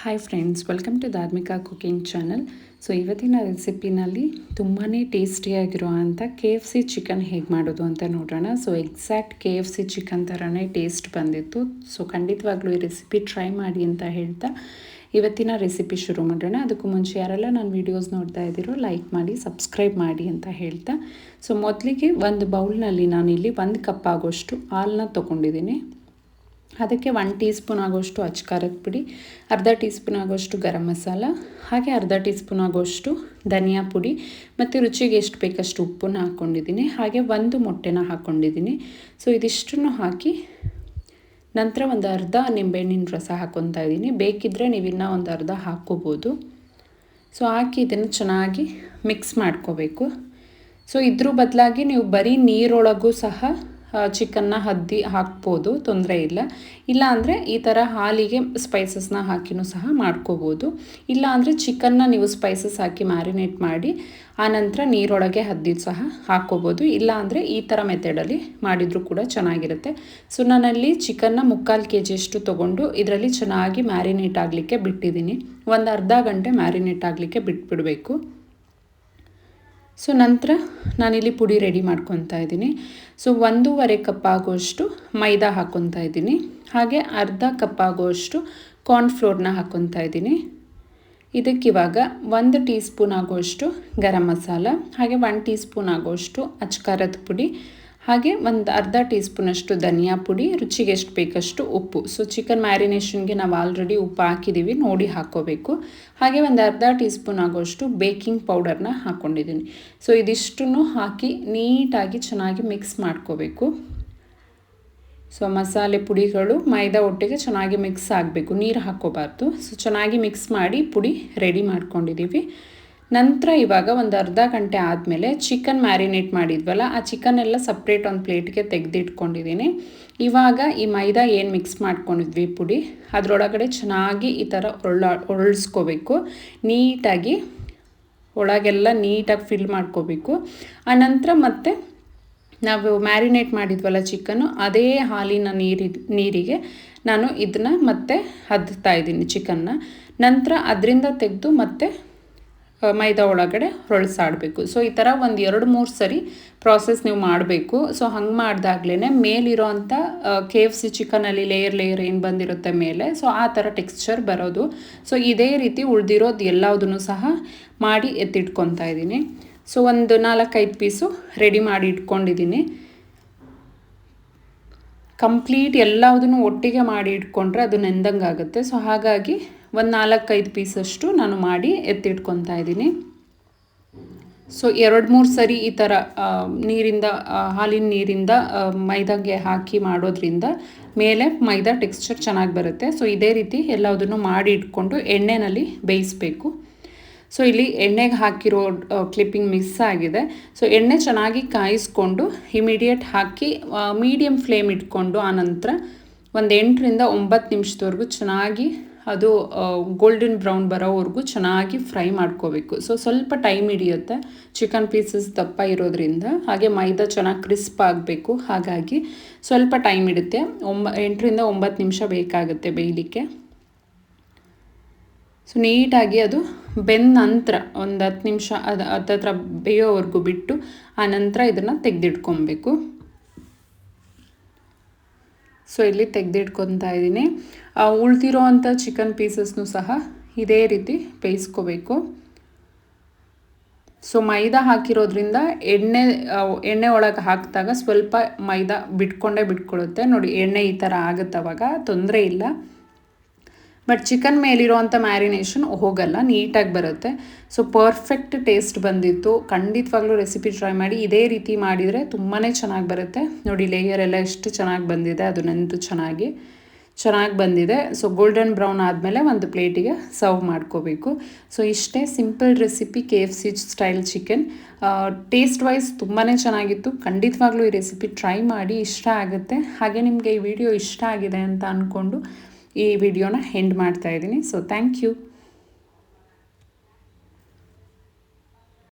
Hi friends welcome to Dharmika cooking channel so ಇವತ್ತಿನ ರೆಸಿಪಿನಲ್ಲಿ ತುಂಬಾ ಟೇಸ್ಟಿಯಾಗಿರೋ ಅಂಥ ಕೆ ಎಫ್ ಸಿ ಚಿಕನ್ ಹೇಗೆ ಮಾಡೋದು ಅಂತ ನೋಡೋಣ. So exact K F C chicken ಥರನೇ ಟೇಸ್ಟ್ ಬಂದಿತ್ತು. ಸೊ ಖಂಡಿತವಾಗ್ಲೂ ಈ ರೆಸಿಪಿ ಟ್ರೈ ಮಾಡಿ ಅಂತ ಹೇಳ್ತಾ ಇವತ್ತಿನ ರೆಸಿಪಿ ಶುರು ಮಾಡೋಣ. ಅದಕ್ಕೂ ಮುಂಚೆ ಯಾರೆಲ್ಲ ನಾನು ವೀಡಿಯೋಸ್ ನೋಡ್ತಾ ಇದ್ದೀರೋ ಲೈಕ್ ಮಾಡಿ ಸಬ್ಸ್ಕ್ರೈಬ್ ಮಾಡಿ ಅಂತ ಹೇಳ್ತಾ. ಸೊ ಮೊದಲಿಗೆ ಒಂದು ಬೌಲ್ನಲ್ಲಿ ನಾನಿಲ್ಲಿ ಒಂದು ಕಪ್ ಆಗೋಷ್ಟು ಹಾಲನ್ನ ತೊಗೊಂಡಿದ್ದೀನಿ. ಅದಕ್ಕೆ ಒನ್ ಟೀ ಸ್ಪೂನ್ ಆಗೋಷ್ಟು ಅಚ್ಕಾರದ ಪುಡಿ, ಅರ್ಧ ಟೀ ಸ್ಪೂನ್ ಆಗೋಷ್ಟು ಗರಂ ಮಸಾಲ, ಹಾಗೆ ಅರ್ಧ ಟೀ ಸ್ಪೂನ್ ಆಗೋಷ್ಟು ಧನಿಯಾ ಪುಡಿ ಮತ್ತು ರುಚಿಗೆ ಎಷ್ಟು ಬೇಕಷ್ಟು ಉಪ್ಪನ್ನ ಹಾಕ್ಕೊಂಡಿದ್ದೀನಿ. ಹಾಗೆ ಒಂದು ಮೊಟ್ಟೆನ ಹಾಕ್ಕೊಂಡಿದ್ದೀನಿ. ಸೊ ಇದಿಷ್ಟನ್ನು ಹಾಕಿ ನಂತರ ಒಂದು ಅರ್ಧ ನಿಂಬೆಹಣ್ಣಿನ ರಸ ಹಾಕ್ಕೊತಾ ಇದ್ದೀನಿ. ಬೇಕಿದ್ದರೆ ನೀವು ಇನ್ನೂ ಒಂದು ಅರ್ಧ ಹಾಕ್ಕೋಬೋದು. ಸೊ ಹಾಕಿ ಇದನ್ನು ಚೆನ್ನಾಗಿ ಮಿಕ್ಸ್ ಮಾಡ್ಕೋಬೇಕು. ಸೊ ಇದ್ರ ಬದಲಾಗಿ ನೀವು ಬರೀ ನೀರೊಳಗೂ ಸಹ ಚಿಕನ್ನ ಹದ್ದಿ ಹಾಕ್ಬೋದು, ತೊಂದರೆ ಇಲ್ಲ. ಇಲ್ಲ ಅಂದರೆ ಈ ಥರ ಹಾಲಿಗೆ ಸ್ಪೈಸಸ್ನ ಹಾಕಿನೂ ಸಹ ಮಾಡ್ಕೋಬೋದು. ಇಲ್ಲ ಅಂದರೆ ಚಿಕನ್ನ ನೀವು ಸ್ಪೈಸಸ್ ಹಾಕಿ ಮ್ಯಾರಿನೇಟ್ ಮಾಡಿ ಆನಂತರ ನೀರೊಳಗೆ ಹದ್ದಿದ್ದು ಸಹ ಹಾಕ್ಕೋಬೋದು. ಇಲ್ಲ ಅಂದರೆ ಈ ಥರ ಮೆಥಡಲ್ಲಿ ಮಾಡಿದರೂ ಕೂಡ ಚೆನ್ನಾಗಿರುತ್ತೆ. ಸೊ ನಾನಲ್ಲಿ ಚಿಕನ್ನ ಮುಕ್ಕಾಲು ಕೆ ಜಿಯಷ್ಟು ತೊಗೊಂಡು ಇದರಲ್ಲಿ ಚೆನ್ನಾಗಿ ಮ್ಯಾರಿನೇಟ್ ಆಗಲಿಕ್ಕೆ ಬಿಟ್ಟಿದ್ದೀನಿ. ಒಂದು ಅರ್ಧ ಗಂಟೆ ಮ್ಯಾರಿನೇಟ್ ಆಗಲಿಕ್ಕೆ ಬಿಟ್ಬಿಡಬೇಕು. ಸೊ ನಂತರ ನಾನಿಲ್ಲಿ ಪುಡಿ ರೆಡಿ ಮಾಡ್ಕೊತಾ ಇದ್ದೀನಿ. ಸೊ ಒಂದೂವರೆ ಕಪ್ ಆಗೋಷ್ಟು ಮೈದಾ ಹಾಕ್ಕೊತಾ ಇದ್ದೀನಿ. ಹಾಗೆ ಅರ್ಧ ಕಪ್ ಆಗುವಷ್ಟು ಕಾರ್ನ್ಫ್ಲೋರ್ನ ಹಾಕ್ಕೊತಾ ಇದ್ದೀನಿ. ಇದಕ್ಕಿವಾಗ ಒಂದು ಟೀ ಸ್ಪೂನ್ ಆಗುವಷ್ಟು ಗರಂ ಮಸಾಲ, ಹಾಗೆ ಒನ್ ಟೀ ಸ್ಪೂನ್ ಆಗುವಷ್ಟು ಅಚ್ಕಾರದ ಪುಡಿ ಹಾಗೆ ಒಂದು ಅರ್ಧ ಟೀ ಸ್ಪೂನಷ್ಟು ಧನಿಯಾ ಪುಡಿ, ರುಚಿಗೆ ಎಷ್ಟು ಬೇಕಷ್ಟು ಉಪ್ಪು. ಸೊ ಚಿಕನ್ ಮ್ಯಾರಿನೇಷನ್ಗೆ ನಾವು ಆಲ್ರೆಡಿ ಉಪ್ಪು ಹಾಕಿದ್ದೀವಿ ನೋಡಿ ಹಾಕ್ಕೋಬೇಕು ಹಾಗೆ ಒಂದು ಅರ್ಧ ಟೀ ಸ್ಪೂನ್ ಆಗೋಷ್ಟು ಬೇಕಿಂಗ್ ಪೌಡರ್ನ ಹಾಕ್ಕೊಂಡಿದ್ದೀನಿ ಸೊ ಇದಿಷ್ಟನ್ನು ಹಾಕಿ ನೀಟಾಗಿ ಚೆನ್ನಾಗಿ ಮಿಕ್ಸ್ ಮಾಡ್ಕೋಬೇಕು. ಸೊ ಮಸಾಲೆ ಪುಡಿಗಳು ಮೈದಾ ಒಟ್ಟಿಗೆ ಚೆನ್ನಾಗಿ ಮಿಕ್ಸ್ ಆಗಬೇಕು. ನೀರು ಹಾಕ್ಕೋಬಾರ್ದು ಸೊ ಚೆನ್ನಾಗಿ ಮಿಕ್ಸ್ ಮಾಡಿ ಪುಡಿ ರೆಡಿ ಮಾಡ್ಕೊಂಡಿದ್ದೀವಿ ನಂತರ ಇವಾಗ ಒಂದು ಅರ್ಧ ಗಂಟೆ ಆದಮೇಲೆ ಚಿಕನ್ ಮ್ಯಾರಿನೇಟ್ ಮಾಡಿದ್ವಲ್ಲ, ಆ ಚಿಕನ್ ಎಲ್ಲ ಸಪ್ರೇಟ್ ಒಂದು ಪ್ಲೇಟ್ಗೆ ತೆಗೆದಿಟ್ಕೊಂಡಿದ್ದೀನಿ ಇವಾಗ ಈ ಮೈದಾ ಏನು ಮಿಕ್ಸ್ ಮಾಡ್ಕೊಂಡಿದ್ವಿ ಪುಡಿ, ಅದರೊಳಗಡೆ ಚೆನ್ನಾಗಿ ಈ ಥರ ಒಳ್ಳ ಒರಳಿಸ್ಕೋಬೇಕು ನೀಟಾಗಿ ಒಳಗೆಲ್ಲ ನೀಟಾಗಿ ಫಿಲ್ ಮಾಡ್ಕೋಬೇಕು. ನಂತರ ಮತ್ತೆ ನಾವು ಮ್ಯಾರಿನೇಟ್ ಮಾಡಿದ್ವಲ್ಲ ಚಿಕನ್ನು ಅದೇ ಹಾಲಿನ ನೀರಿ, ನೀರಿಗೆ ನಾನು ಇದನ್ನ ಮತ್ತೆ ಹದ್ತಾ ಇದ್ದೀನಿ ಚಿಕನ್ನ ನಂತರ ಅದರಿಂದ ತೆಗೆದು ಮತ್ತೆ ಮೈದಾ ಒಳಗಡೆ ಹೊಳಸಾಡಬೇಕು ಸೊ ಈ ಥರ ಒಂದು ಎರಡು ಮೂರು ಸರಿ ಪ್ರಾಸೆಸ್ ನೀವು ಮಾಡಬೇಕು. ಸೊ ಹಂಗೆ ಮಾಡಿದಾಗ್ಲೇ ಮೇಲಿರೋ ಅಂಥ ಕೆ ಎಫ್ ಸಿ ಚಿಕನಲ್ಲಿ ಲೇಯರ್ ಲೇಯರ್ ಏನು ಬಂದಿರುತ್ತೆ ಮೇಲೆ ಸೊ ಆ ಥರ ಟೆಕ್ಸ್ಚರ್ ಬರೋದು. ಸೊ ಇದೇ ರೀತಿ ಉಳಿದಿರೋದು ಎಲ್ಲದನ್ನು ಸಹ ಮಾಡಿ ಎತ್ತಿಟ್ಕೊತಾ ಇದ್ದೀನಿ. ಸೊ ಒಂದು ನಾಲ್ಕೈದು ಪೀಸು ರೆಡಿ ಮಾಡಿ ಇಟ್ಕೊಂಡಿದ್ದೀನಿ. ಕಂಪ್ಲೀಟ್ ಎಲ್ಲದನ್ನು ಒಟ್ಟಿಗೆ ಮಾಡಿ ಇಟ್ಕೊಂಡ್ರೆ ಅದು ನೆಂದಂಗೆ ಆಗುತ್ತೆ ಸೊ ಹಾಗಾಗಿ ಒಂದು ನಾಲ್ಕೈದು ಪೀಸಷ್ಟು ನಾನು ಮಾಡಿ ಎತ್ತಿಟ್ಕೊತಾ ಇದ್ದೀನಿ. ಸೊ ಎರಡು ಮೂರು ಸರಿ ಈ ಥರ ನೀರಿಂದ ಹಾಲಿನ ನೀರಿಂದ ಮೈದಾಗೆ ಹಾಕಿ ಮಾಡೋದ್ರಿಂದ ಮೇಲೆ ಮೈದಾ ಟೆಕ್ಸ್ಚರ್ ಚೆನ್ನಾಗಿ ಬರುತ್ತೆ. ಸೊ ಇದೇ ರೀತಿ ಎಲ್ಲದನ್ನು ಮಾಡಿ ಇಟ್ಕೊಂಡು ಎಣ್ಣೆನಲ್ಲಿ ಬೇಯಿಸಬೇಕು. ಸೊ ಇಲ್ಲಿ ಎಣ್ಣೆಗೆ ಹಾಕಿರೋ ಕ್ಲಿಪ್ಪಿಂಗ್ ಮಿಸ್ ಆಗಿದೆ. ಸೊ ಎಣ್ಣೆ ಚೆನ್ನಾಗಿ ಕಾಯಿಸ್ಕೊಂಡು ಇಮಿಡಿಯೇಟ್ ಹಾಕಿ ಮೀಡಿಯಮ್ ಫ್ಲೇಮ್ ಇಟ್ಕೊಂಡು ಆನಂತರ ಒಂದು ಎಂಟರಿಂದ ಒಂಬತ್ತು ನಿಮಿಷದವರೆಗೂ ಚೆನ್ನಾಗಿ ಅದು ಗೋಲ್ಡನ್ ಬ್ರೌನ್ ಬರೋವರೆಗೂ ಚೆನ್ನಾಗಿ ಫ್ರೈ ಮಾಡ್ಕೋಬೇಕು. ಸೊ ಸ್ವಲ್ಪ ಟೈಮ್ ಹಿಡಿಯುತ್ತೆ. ಚಿಕನ್ ಪೀಸಸ್ ದಪ್ಪ ಇರೋದ್ರಿಂದ. ಹಾಗೆ ಮೈದಾ ಚೆನ್ನಾಗಿ ಕ್ರಿಸ್ಪ್ ಆಗಬೇಕು. ಹಾಗಾಗಿ ಸ್ವಲ್ಪ ಟೈಮ್ ಹಿಡಿಯುತ್ತೆ ಒಂಬ, ಎಂಟರಿಂದ ಒಂಬತ್ತು ನಿಮಿಷ ಬೇಕಾಗುತ್ತೆ ಬೇಯಲಿಕ್ಕೆ. ಸೊ ನೀಟಾಗಿ ಅದು ಬೆಂದ ನಂತರ ಒಂದು ಹತ್ತು ನಿಮಿಷ, ಅದು ಹತ್ತತ್ರ ಬೇಯೋವರೆಗೂ ಬಿಟ್ಟು, ಆ ನಂತರ ಇದನ್ನು ತೆಗೆದಿಟ್ಕೊಬೇಕು. ಸೊ ಇಲ್ಲಿ ತೆಗೆದಿಟ್ಕೊತಾ ಇದ್ದೀನಿ. ಉಳ್ತಿರೋ ಅಂಥ ಚಿಕನ್ ಪೀಸಸ್ನು ಸಹ ಇದೇ ರೀತಿ ಬೇಯಿಸ್ಕೋಬೇಕು. ಸೊ ಮೈದಾ ಹಾಕಿರೋದ್ರಿಂದ ಎಣ್ಣೆ ಎಣ್ಣೆ ಒಳಗೆ ಹಾಕಿದಾಗ ಸ್ವಲ್ಪ ಮೈದಾ ಬಿಟ್ಕೊಂಡೇ ಬಿಟ್ಕೊಳ್ಳುತ್ತೆ. ನೋಡಿ, ಎಣ್ಣೆ ಈ ಥರ ಆಗುತ್ತೆ ಅವಾಗ, ತೊಂದರೆ ಇಲ್ಲ. ಬಟ್ ಚಿಕನ್ ಮೇಲಿರುವಂಥ ಮ್ಯಾರಿನೇಷನ್ ಹೋಗಲ್ಲ, ನೀಟಾಗಿ ಬರುತ್ತೆ. ಸೊ ಪರ್ಫೆಕ್ಟ್ ಟೇಸ್ಟ್ ಬಂದಿತ್ತು. ಖಂಡಿತವಾಗ್ಲೂ ರೆಸಿಪಿ ಟ್ರೈ ಮಾಡಿ, ಇದೇ ರೀತಿ ಮಾಡಿದರೆ ತುಂಬಾ ಚೆನ್ನಾಗಿ ಬರುತ್ತೆ. ನೋಡಿ ಲೇಯರ್ ಎಲ್ಲ ಎಷ್ಟು ಚೆನ್ನಾಗಿ ಬಂದಿದೆ, ಅದು ನೆಂತು ಚೆನ್ನಾಗಿ ಚೆನ್ನಾಗಿ ಬಂದಿದೆ. ಸೊ ಗೋಲ್ಡನ್ ಬ್ರೌನ್ ಆದಮೇಲೆ ಒಂದು ಪ್ಲೇಟಿಗೆ ಸರ್ವ್ ಮಾಡ್ಕೋಬೇಕು. ಸೊ ಇಷ್ಟೇ simple recipe K F C style chicken taste wise ತುಂಬಾ ಚೆನ್ನಾಗಿತ್ತು. ಖಂಡಿತವಾಗ್ಲೂ ಈ ರೆಸಿಪಿ ಟ್ರೈ ಮಾಡಿ, ಇಷ್ಟ ಆಗುತ್ತೆ. ಹಾಗೆ ನಿಮಗೆ ಈ ವಿಡಿಯೋ ಇಷ್ಟ ಆಗಿದೆ ಅಂತ ಅಂದ್ಕೊಂಡು ಈ ವಿಡಿಯೋನ ಎಂಡ್ ಮಾಡ್ತಾ ಇದ್ದೀನಿ. So thank you